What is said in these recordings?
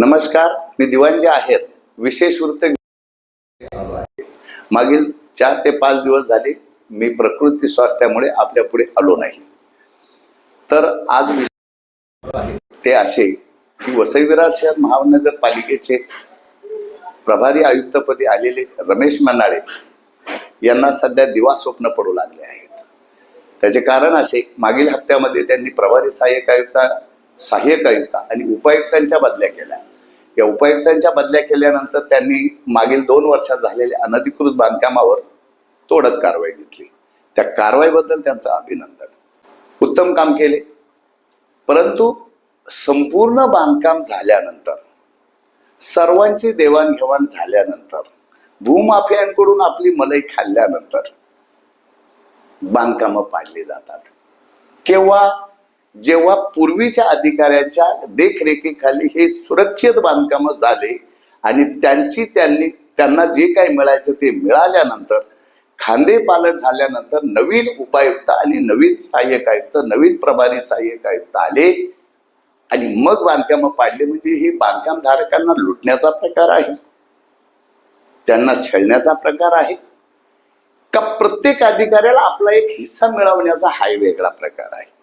नमस्कार मी दिवांजे आहेत. विशेष वृत्त आहे. मागील चार ते पाच दिवस झाले मी प्रकृती स्वास्थ्यामुळे आपल्या पुढे आलो नाही. तर आज ते असे की वसई विरार शहर महानगरपालिकेचे प्रभारी आयुक्तपदी आलेले रमेश मनाळे यांना सध्या दिवा स्वप्न पडू लागले आहेत. त्याचे कारण असे मागील हप्त्यामध्ये त्यांनी प्रभारी सहाय्यक आयुक्त सहाय्यक आयुक्त आणि उपायुक्तांच्या बदल्या केल्या. या उपायुक्तांच्या बदल्या केल्यानंतर त्यांनी मागील दोन वर्षात झालेल्या अनधिकृत बांधकामावर तोडक कारवाई घेतली. त्या कारवाईबद्दल त्यांचं अभिनंदन. उत्तम काम केले. परंतु संपूर्ण बांधकाम झाल्यानंतर सर्वांची देवाणघेवाण झाल्यानंतर भूमाफियांकडून आपली मलई खाल्ल्यानंतर बांधकामं पाडली जातात. केव्हा जेव्हा पूर्वीच्या अधिकाऱ्यांच्या देखरेखीखाली हे सुरक्षित बांधकाम झाले आणि त्यांची त्यांनी त्यांना जे काही मिळायचं ते मिळाल्यानंतर खांदेपालट झाल्यानंतर नवीन उपायुक्त आणि नवीन सहाय्यक आयुक्त नवीन प्रभारी सहाय्यक आयुक्त आले आणि मग बांधकाम पाडले. म्हणजे हे बांधकाम धारकांना लुटण्याचा प्रकार आहे. त्यांना छळण्याचा प्रकार आहे. का प्रत्येक अधिकाऱ्याला आपला एक हिस्सा मिळवण्याचा हा वेगळा प्रकार आहे.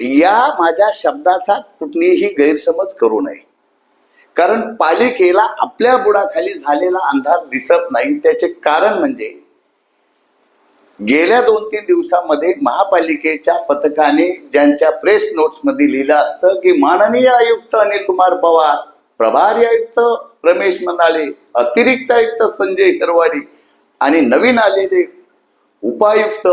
या माझ्या शब्दाचा कुठलीही गैरसमज करू नये. कारण पालिकेला आपल्या बुडाखाली झालेला अंधार दिसत नाही. त्याचे कारण म्हणजे गेल्या दोन तीन दिवसामध्ये महापालिकेच्या पथकाने ज्यांच्या प्रेस नोट्समध्ये लिहिलं असतं की माननीय आयुक्त अनिल कुमार पवार प्रभारी आयुक्त रमेश मनाळे अतिरिक्त आयुक्त संजय करवाडी आणि नवीन आलेले उपायुक्त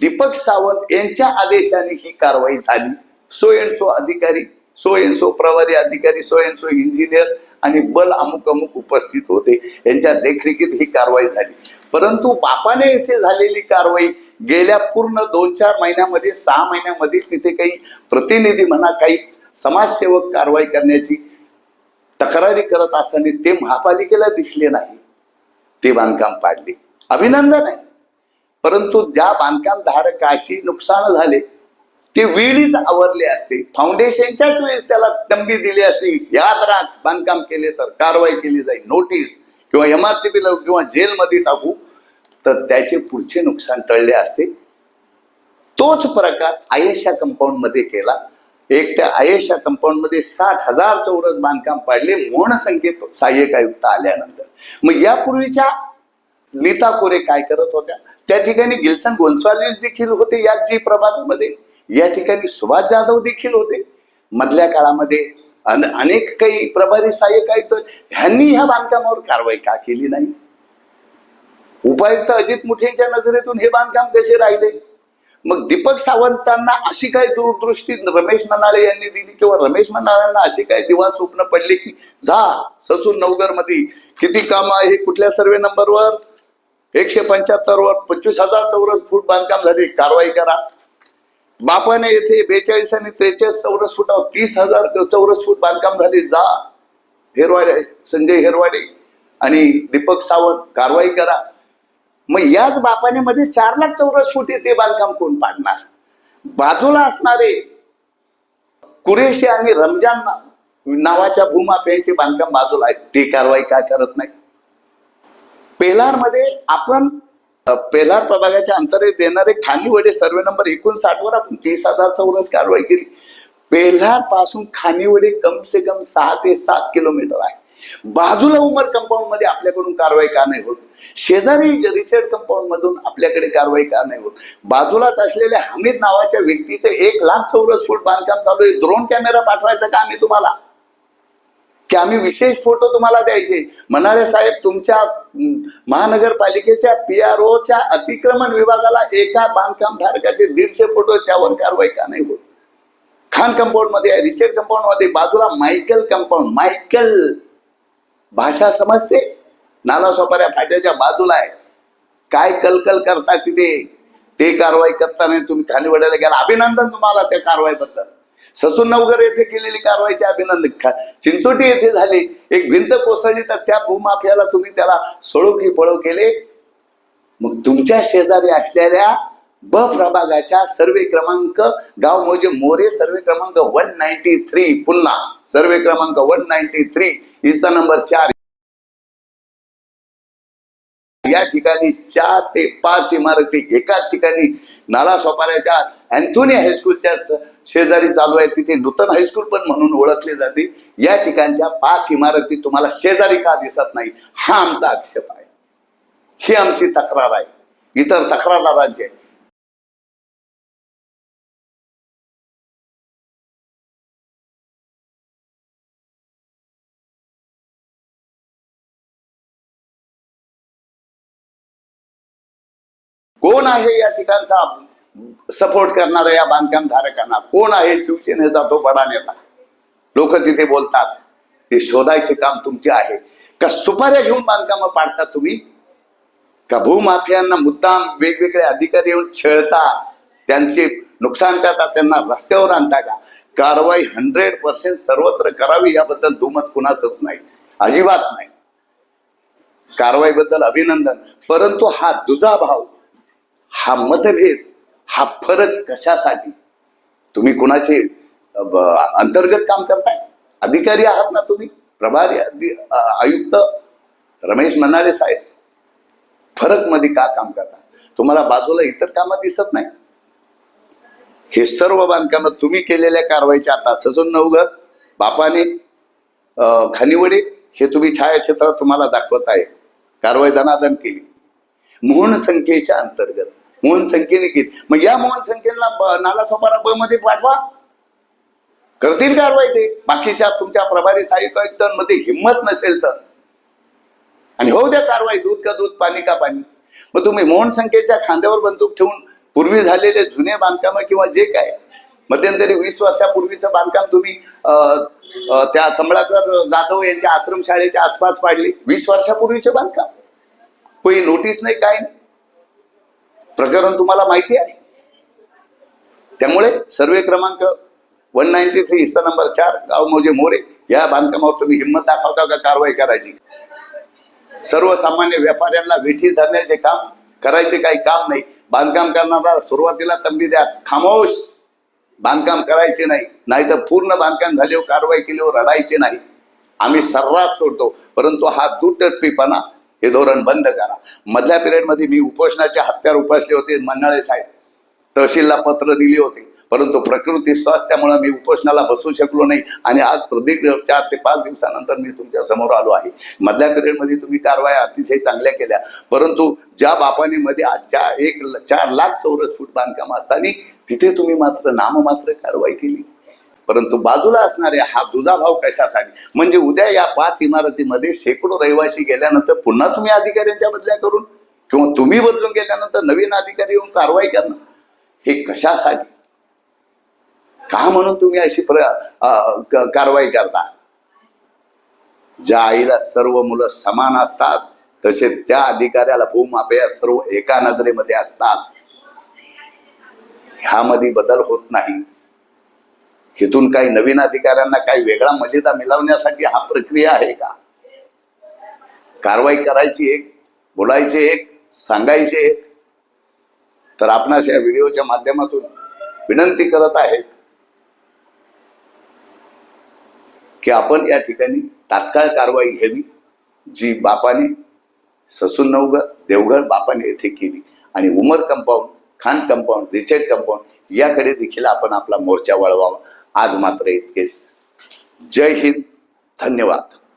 दीपक सावंत यांच्या आदेशाने ही कारवाई झाली. सो एन सो अधिकारी सो एन सो प्रभारी अधिकारी सो एन सो इंजिनियर आणि बल अमुक अमुक उपस्थित होते. यांच्या देखरेखीत ही कारवाई झाली. परंतु बापाने येथे झालेली कारवाई गेल्या पूर्ण दोन चार महिन्यामध्ये सहा महिन्यामध्ये तिथे काही प्रतिनिधी म्हणा काही समाजसेवक कारवाई करण्याची तक्रारी करत असताना ते महापालिकेला दिसले नाही. ते बांधकाम पाडले. अभिनंदन आहे. परंतु ज्या बांधकाम धारकाची नुकसान झाले ते वेळीच आवरले असते. फाउंडेशनच्याच वेळेस त्याला तंबी दिली असती. याद राख बांधकाम केले तर कारवाई केली जाईल. नोटीस किंवा एम आर किंवा जेलमध्ये टाकू तर त्याचे पुढचे नुकसान टळले असते. तोच प्रकार आयेशा कंपाऊंडमध्ये केला. एक त्या आयेशा कंपाऊंडमध्ये साठ हजार चौरस बांधकाम पाडले मोहन संख्येत सहाय्यक आयुक्त आल्यानंतर. मग यापूर्वीच्या नीता कोरे काय करत होत्या? त्या ठिकाणी गिल्सन गोन्साल्विस देखील होते या जी प्रभागामध्ये. या ठिकाणी सुभाष जाधव देखील होते. मधल्या काळामध्ये अन- अनेक काही प्रभारी सहाय्यक आहेत. ह्यांनी ह्या बांधकामावर कारवाई का केली नाही? उपायुक्त अजित मुठेंच्या नजरेतून हे बांधकाम कसे राहिले? मग दीपक सावंतांना अशी काय दूरदृष्टी रमेश मनाळे यांनी दिली किंवा रमेश मनाळ्यांना अशी काय दिवा स्वप्न पडले की जा ससून नवगरमध्ये किती काम आहे कुठल्या सर्वे नंबरवर एकशे पंच्याहत्तर वर पंचवीस हजार चौरस फूट बांधकाम झाले. कारवाई करा. बापाने येथे बेचाळीस आणि त्रेचाळीस चौरस फुटावर तीस हजार चौरस फूट बांधकाम झाले. जा. हेरवाडे संजय हेरवाडे आणि दीपक सावंत कारवाई करा. मग याच बापाने मध्ये चार लाख चौरस फूट येते बांधकाम कोण पाडणार? बाजूला असणारे कुरेशी आणि रमजान नावाच्या भूमाफियांचे बांधकाम बाजूला आहेत. ते कारवाई का करत नाही पेलारमध्ये आपण पेलार प्रभागाच्या अंतर्गत देणारे खानिवडे सर्वे नंबर एकोणसाठ वर आपण तीस हजार चौरस कारवाई केली. पेलारपासून खानिवडे कम से कम सहा ते सात किलोमीटर आहे. बाजूला उमर कंपाऊंडमध्ये आपल्याकडून कारवाई का नाही होत? शेजारी रिचर्ड कंपाऊंड मधून आपल्याकडे कारवाई का नाही होत? बाजूलाच असलेल्या हमीद नावाच्या व्यक्तीचे एक लाख चौरस फूट बांधकाम चालू आहे. ड्रोन कॅमेरा पाठवायचं काम आहे तुम्हाला. की आम्ही विशेष फोटो तुम्हाला द्यायचे. म्हणाले साहेब तुमच्या महानगरपालिकेच्या पी आर ओच्या अतिक्रमण विभागाला एका बांधकाम धारकाचे दीडशे फोटो त्यावर कारवाई का नाही होत? खान कंपाऊंडमध्ये रिचर्ड कंपाऊंडमध्ये बाजूला मायकल कंपाऊंड मायकल. भाषा समजते? नाना सोपाऱ्या फाट्याच्या बाजूला आहे. काय कलकल करता तिथे? ते कारवाई करताना तुम्ही खाली वडायला गेला. अभिनंदन तुम्हाला त्या कारवाईबद्दल. ससून नवगर येथे केलेली कारवाईचे अभिनंदन. चिंचोटी येथे झाली. एक भिंत कोसळली तर त्या भूमाफियाला तुम्ही त्याला सळो की पळो केले. मग तुमच्या शेजारी असलेल्या ब प्रभागाच्या सर्वे क्रमांक गाव मोजे मोरे सर्वे क्रमांक वन नाईन्टी थ्री पुन्हा सर्वे क्रमांक वन नाईन्टी थ्री हिस्सा नंबर चार. या ठिकाणी चार ते पाच इमारती एकाच ठिकाणी नाला सोपाऱ्याच्या अँथोनी हायस्कूलच्या शेजारी चालू आहे. तिथे नूतन हायस्कूल पण म्हणून ओळखले जाते. या ठिकाणच्या पाच इमारती तुम्हाला शेजारी का दिसत नाही? हा आमचा आक्षेप आहे. ही आमची तक्रार आहे. इतर तक्रारदारांची. आहे कोण आहे या ठिकाणचा सपोर्ट करणारा या बांधकाम धारकांना? कोण आहे शिवसेनेचा तो बडा नेता? लोक तिथे बोलतात ते शोधायचे काम तुमचे आहे. का सुपाऱ्या घेऊन बांधकाम पाडता तुम्ही? का भूमाफियांना मुद्दाम वेगवेगळे अधिकारी येऊन छेळता? त्यांचे नुकसान करता त्यांना रस्त्यावर आणता का? कारवाई हंड्रेड पर्सेंट सर्वत्र करावी याबद्दल दुमत कुणाचंच नाही. अजिबात नाही. कारवाईबद्दल अभिनंदन. परंतु हा दुजाभाव हा मतभेद हा फरक कशासाठी? तुम्ही कुणाचे अंतर्गत काम करताय? अधिकारी आहात ना तुम्ही? प्रभारी आयुक्त? रमेश मनारे साहेब फरकमध्ये का काम करता? तुम्हाला बाजूला इतर कामं दिसत नाही? हे सर्व बांधकाम तुम्ही केलेल्या कारवाईच्या आता सजून नवघर बापाने खानिवडे हे तुम्ही छायाचित्रात तुम्हाला दाखवत आहे. कारवाई दनादन केली. मोहन संख्येच्या अंतर्गत. मोहन संख्येने केली मग या मोहन संख्येला नाला सोपारा ब मध्ये पाठवा. करतील कारवाई ते? बाकीच्या तुमच्या प्रभारी सहाय्यक आयुक्तांमध्ये हिंमत नसेल तर. आणि होऊ द्या कारवाई दूध का दूध पाणी का पाणी. मग तुम्ही मोहन संख्येच्या खांद्यावर बंदूक ठेवून पूर्वी झालेले जुने बांधकाम किंवा जे काय मध्यंतरी वीस वर्षापूर्वीचं बांधकाम तुम्ही त्या कमळाकर जाधव यांच्या आश्रमशाळेच्या आसपास पाडले. वीस वर्षापूर्वीचे बांधकाम. कोणी नोटीस नाही काय नाही. प्रकरण तुम्हाला माहिती आहे? त्यामुळे सर्वे क्रमांक वन नाईन्टी थ्री हिस्सा नंबर चार गाव मोजे मोरे या बांधकामावर तुम्ही हिंमत दाखवता का? कारवाई करायची. सर्वसामान्य व्यापाऱ्यांना वेठीस धरण्याचे काम करायचे काही काम नाही. बांधकाम करणारा सुरुवातीला तंबी द्या. खामोश! बांधकाम करायचे नाही. नाहीतर पूर्ण बांधकाम झाल्यावर कारवाई केल्यावर रडायचे नाही. आम्ही सर्रास सोडतो. परंतु हा दुटप्पीपणा हे धोरण बंद करा. मधल्या पिरियडमध्ये मी उपोषणाचे हत्यार उपासले होते मन्नाळे साहेब. तहसीलला पत्र दिले होते. परंतु प्रकृती स्वास्थ्यामुळे मी उपोषणाला बसू शकलो नाही आणि आज प्रदीर्घ चार ते पाच दिवसानंतर मी तुमच्यासमोर आलो आहे. मधल्या पिरियडमध्ये तुम्ही कारवाया अतिशय चांगल्या केल्या. परंतु ज्या बापाने मध्ये आजच्या एक चार लाख चौरस फूट बांधकाम असताना तिथे तुम्ही मात्र नाममात्र कारवाई केली. परंतु बाजूला असणारे हा दुजाभाव कशासाठी? म्हणजे उद्या या पाच इमारतीमध्ये शेकडो रहिवासी गेल्यानंतर पुन्हा तुम्ही अधिकाऱ्यांच्या बदल्या करून किंवा तुम्ही बदलून गेल्यानंतर नवीन अधिकारी येऊन कारवाई करणार? हे कशासाठी? का म्हणून तुम्ही अशी प्र कारवाई करता? ज्या आईला सर्व मुलं समान असतात तसे त्या अधिकाऱ्याला भूमापया सर्व एका नजरेमध्ये असतात. ह्यामध्ये बदल होत नाही. इथून काही नवीन अधिकाऱ्यांना काही वेगळा मर्यादा मिळवण्यासाठी हा प्रक्रिया आहे का? कारवाई करायची एक बोलायचे एक सांगायचे एक. तर आपणास या व्हिडिओच्या माध्यमातून विनंती करत आहेत की आपण या ठिकाणी तात्काळ कारवाई घ्यावी जी बापाने ससून नवगड देवगड बापाने येथे केली. आणि Umar compound Khan compound Richard compound याकडे देखील आपण आपला मोर्चा वळवावा. आज मात्र इतकेच. जय हिंद. धन्यवाद.